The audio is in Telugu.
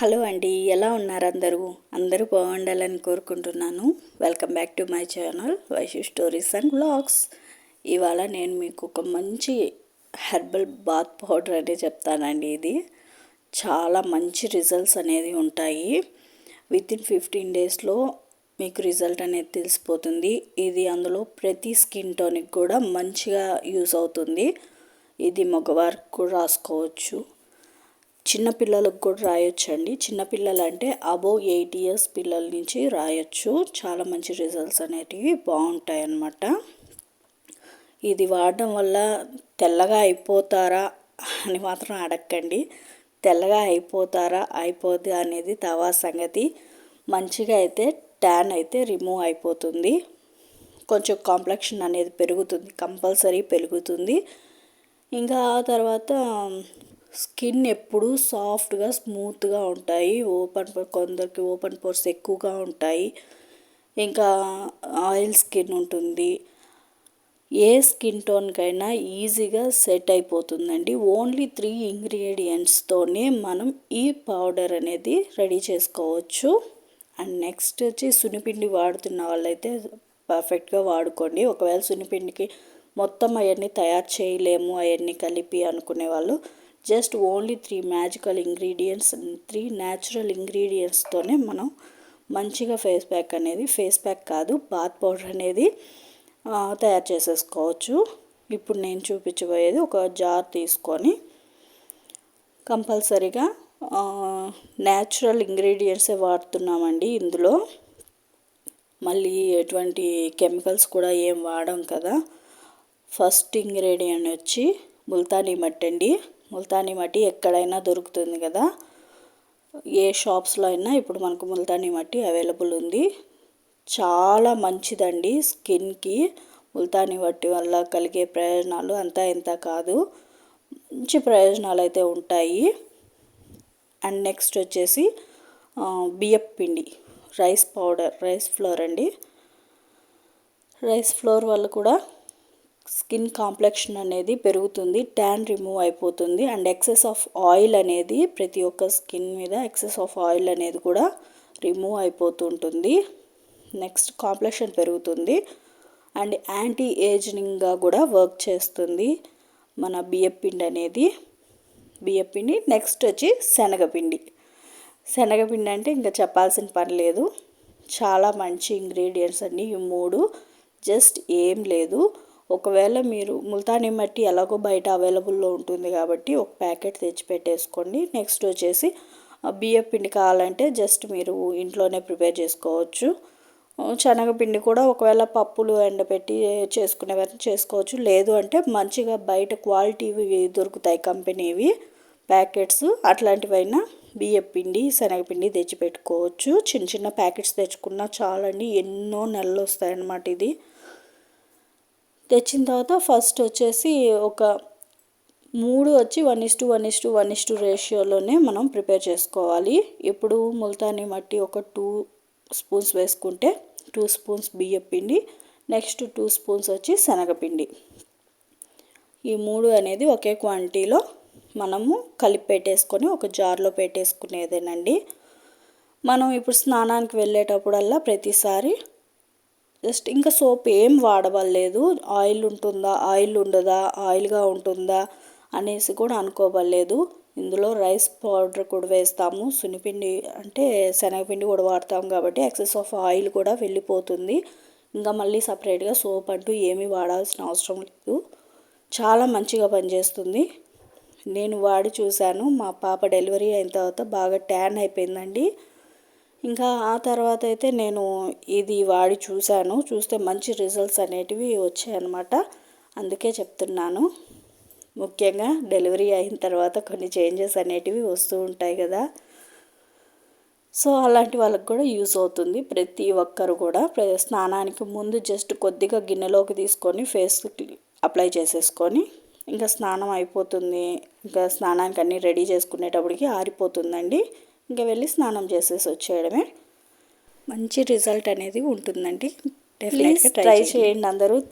హలో అండి ఎలా ఉన్నారు అందరూ? అందరూ బాగుండాలని కోరుకుంటున్నాను. Welcome back to my channel Vaishu stories and blogs ఇవాళ నేను మీకు ఒక మంచి హెర్బల్ బాత్ పౌడర్ అనే చెప్తానండి ఇది. చాలా మంచి రిజల్ట్స్ అనేది ఉంటాయి. విత్ ఇన్ ఫిఫ్టీన్ డేస్లో మీకు రిజల్ట్ అనేది తెలిసిపోతుంది. ఇది అందులో ప్రతి స్కిన్ టోనిక్ కూడా మంచిగా యూస్ అవుతుంది. ఇది మగవారికి కూడా రాసుకోవచ్చు. చిన్నపిల్లలకు కూడా రాయొచ్చు అండి చిన్నపిల్లలు అంటే అబోవ్ ఎయిట్ ఇయర్స్ పిల్లల నుంచి రాయొచ్చు. చాలా మంచి రిజల్ట్స్ అనేటివి బాగుంటాయి అన్నమాట ఇది వాడడం వల్ల తెల్లగా అయిపోతారా అని మాత్రం అడగండి తెల్లగా అయిపోతారా అయిపోద్ది అనేది తవా సంగతి. మంచిగా అయితే ట్యాన్ అయితే రిమూవ్ అయిపోతుంది. కొంచెం కాంప్లెక్షన్ అనేది పెరుగుతుంది కంపల్సరీ పెరుగుతుంది. ఇంకా ఆ తర్వాత స్కిన్ ఎప్పుడు సాఫ్ట్గా స్మూత్గా ఉంటాయి. ఓపెన్ కొందరికి ఓపెన్ పోర్స్ ఎక్కువగా ఉంటాయి. ఇంకా ఆయిల్ స్కిన్ ఉంటుంది. ఏ స్కిన్ టోన్కైనా ఈజీగా సెట్ అయిపోతుందండి. ఓన్లీ త్రీ ఇంగ్రీడియంట్స్తోనే మనం ఈ పౌడర్ అనేది రెడీ చేసుకోవచ్చు. అండ్ నెక్స్ట్ వచ్చి సునిపిండి వాడుతున్న వాళ్ళైతే పర్ఫెక్ట్గా వాడుకోండి. ఒకవేళ సునిపిండికి మొత్తం అవన్నీ తయారు చేయలేము అవన్నీ కలిపి అనుకునే వాళ్ళు just only three magical ingredients three natural ఇంగ్రీడియంట్స్తోనే మనం మంచిగా ఫేస్ ప్యాక్ అనేది ఫేస్ ప్యాక్ కాదు బాత్ పౌడర్ అనేది తయారు చేసేసుకోవచ్చు. ఇప్పుడు నేను చూపించబోయేది ఒక జార్ తీసుకొని కంపల్సరీగా న్యాచురల్ ఇంగ్రీడియంట్సే వాడుతున్నామండి ఇందులో. మళ్ళీ ఎటువంటి కెమికల్స్ కూడా ఏం వాడం కదా. ఫస్ట్ ఇంగ్రీడియంట్ వచ్చి ముల్తానీ మట్టి అండి ముల్తానీ మట్టి ఎక్కడైనా దొరుకుతుంది కదా. ఏ షాప్స్లో అయినా ఇప్పుడు మనకు ముల్తానీ మట్టి అవైలబుల్ ఉంది. చాలా మంచిదండి స్కిన్కి. ముల్తానీ మట్టి వల్ల కలిగే ప్రయోజనాలు అంతా ఇంత కాదు. మంచి ప్రయోజనాలు అయితే ఉంటాయి. అండ్ నెక్స్ట్ వచ్చేసి బియ్యపు పిండి. రైస్ పౌడర్ రైస్ ఫ్లోర్ అండి. రైస్ ఫ్లోర్ వల్ల కూడా స్కిన్ కాంప్లెక్షన్ అనేది పెరుగుతుంది ట్యాన్ రిమూవ్ అయిపోతుంది అండ్ ఎక్సెస్ ఆఫ్ ఆయిల్ అనేది ప్రతి ఒక్క స్కిన్ మీద ఎక్సెస్ ఆఫ్ ఆయిల్ అనేది కూడా రిమూవ్ అయిపోతుంటుంది. నెక్స్ట్ కాంప్లెక్షన్ పెరుగుతుంది అండ్ యాంటీ ఏజింగ్గా కూడా వర్క్ చేస్తుంది మన బియ్యపిండి అనేది. బియ్యపిండి నెక్స్ట్ వచ్చి శనగపిండి శనగపిండి అంటే ఇంకా చెప్పాల్సిన పని లేదు. చాలా మంచి ఇంగ్రీడియంట్స్ అన్నీ ఈ మూడు. జస్ట్ ఏం లేదు. ఒకవేళ మీరు ముల్తానీ మట్టి ఎలాగో బయట అవైలబుల్లో ఉంటుంది కాబట్టి ఒక ప్యాకెట్ తెచ్చి పెట్టేసుకోండి నెక్స్ట్ వచ్చేసి బియ్య పిండి కావాలంటే జస్ట్ మీరు ఇంట్లోనే ప్రిపేర్ చేసుకోవచ్చు. శనగపిండి కూడా ఒకవేళ పప్పులు ఎండబెట్టి చేసుకునేవారు చేసుకోవచ్చు. లేదు అంటే మంచిగా బయట క్వాలిటీవి దొరుకుతాయి కంపెనీవి ప్యాకెట్స్ అట్లాంటివైనా బియ్యపిండి శనగపిండి తెచ్చి పెట్టుకోవచ్చు చిన్న చిన్న ప్యాకెట్స్ తెచ్చుకున్నా చాలండి ఎన్నో నెలలు వస్తాయన్నమాట ఇది. తెచ్చిన తర్వాత ఫస్ట్ వచ్చేసి ఒక మూడు వచ్చి one is to one is to one is to రేషియోలోనే మనం ప్రిపేర్ చేసుకోవాలి. ఇప్పుడు ముల్తాని మట్టి ఒక టూ స్పూన్స్ వేసుకుంటే టూ స్పూన్స్ బియ్యం పిండి నెక్స్ట్ టూ స్పూన్స్ వచ్చి శనగపిండి. ఈ మూడు అనేది ఒకే క్వాంటిటీలో మనము కలిపి పెట్టేసుకొని ఒక జార్లో పెట్టేసుకునేదేనండి. మనం ఇప్పుడు స్నానానికి వెళ్ళేటప్పుడల్లా ప్రతిసారి జస్ట్ ఇంకా సోప్ ఏం వాడవలేదు ఆయిల్ ఉంటుందా ఆయిల్ ఉండదా ఆయిల్గా ఉంటుందా అనేసి కూడా అనుకోవలేదు ఇందులో రైస్ పౌడర్ కూడా వేస్తాము. సునిపిండి అంటే శనగపిండి కూడా వాడతాం కాబట్టి ఎక్సెస్ ఆఫ్ ఆయిల్ కూడా వెళ్ళిపోతుంది. ఇంకా మళ్ళీ సపరేట్గా సోప్ అంటూ ఏమీ వాడాల్సిన అవసరం లేదు. చాలా మంచిగా పనిచేస్తుంది. నేను వాడి చూశాను. మా పాప డెలివరీ అయిన తర్వాత బాగా ట్యాన్ అయిపోయిందండి. ఇంకా ఆ తర్వాత అయితే నేను ఇది వాడి చూశాను. చూస్తే మంచి రిజల్ట్స్ అనేటివి వచ్చాయన్నమాట అందుకే చెప్తున్నాను. ముఖ్యంగా డెలివరీ అయిన తర్వాత కొన్ని చేంజెస్ అనేటివి వస్తూ ఉంటాయి కదా. సో అలాంటి వాళ్ళకి కూడా యూస్ అవుతుంది. ప్రతి ఒక్కరు కూడా స్నానానికి ముందు జస్ట్ కొద్దిగా గిన్నెలోకి తీసుకొని ఫేస్ అప్లై చేసేసుకొని ఇంకా స్నానం అయిపోతుంది. ఇంకా స్నానానికి అన్నీ రెడీ చేసుకునేటప్పటికి ఆరిపోతుందండి. ఇంకా వెళ్ళి స్నానం చేసేసి వచ్చేయడమే. మంచి రిజల్ట్ అనేది ఉంటుందండి. డెఫినెట్గా ట్రై చేయండి అందరూ.